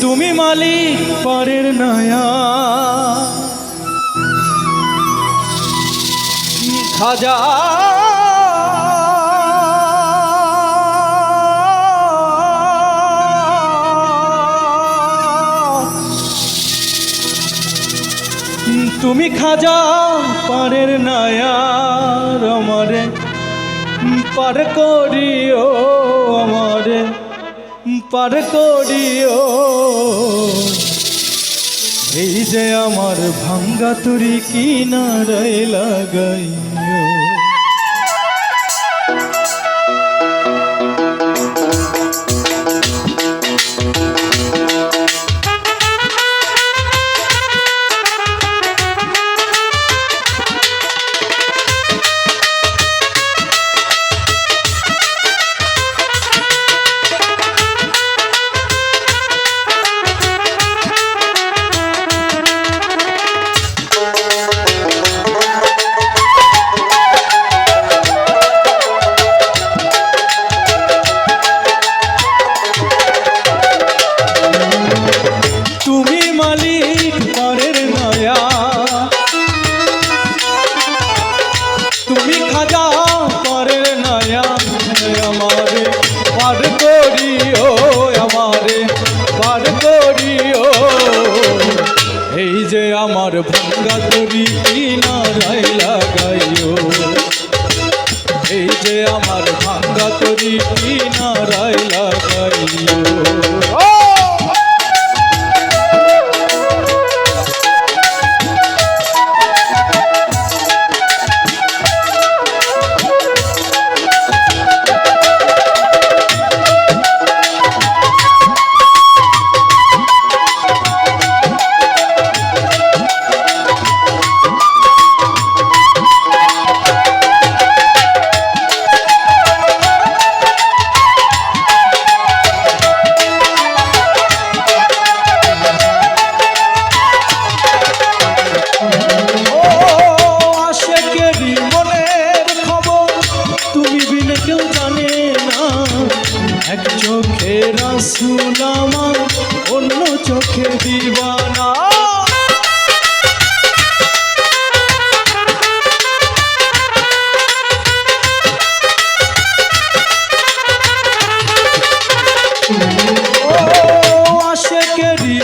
তুমি মালিক পরের নয়া। খাজা? তুমি খাজা পারের নায়ার আমারে পার করিও। পার করিও। এই যে আমার ভাঙ্গা তুরি কিনারায় লাগাইও। তুমি খাজা, পরের নয়া আমারে। পার করিও আমারে, পার এই যে আমার ভাঙ্গা তরি কিনারায় লাগাইও। এই যে আমার ভাঙ্গা তরি কিনারায় লাগাইও। চোখে দিবানা। ও আশেকেরই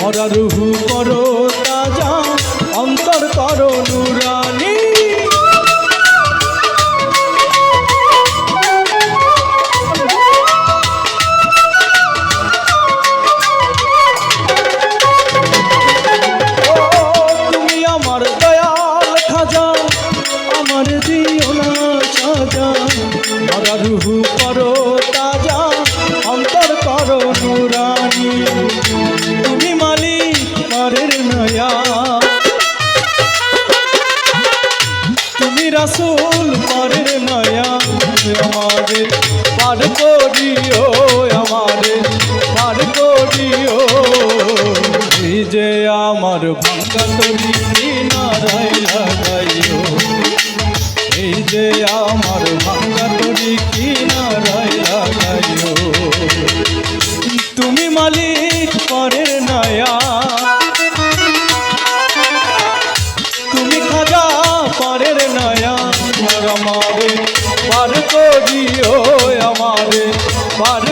মরা রুহু করো তাজা অন্তর করো নুরানি। আমার দিও না সাজা। মরা করো রাসুল করে মায়া আমাদের পার করিও, আমাদের পার করিও। যে আমার ভাঙ্গা তরি কিনারায় এই যে আমার ভাঙ্গা তরি কিনারায় তুমি মালিক পার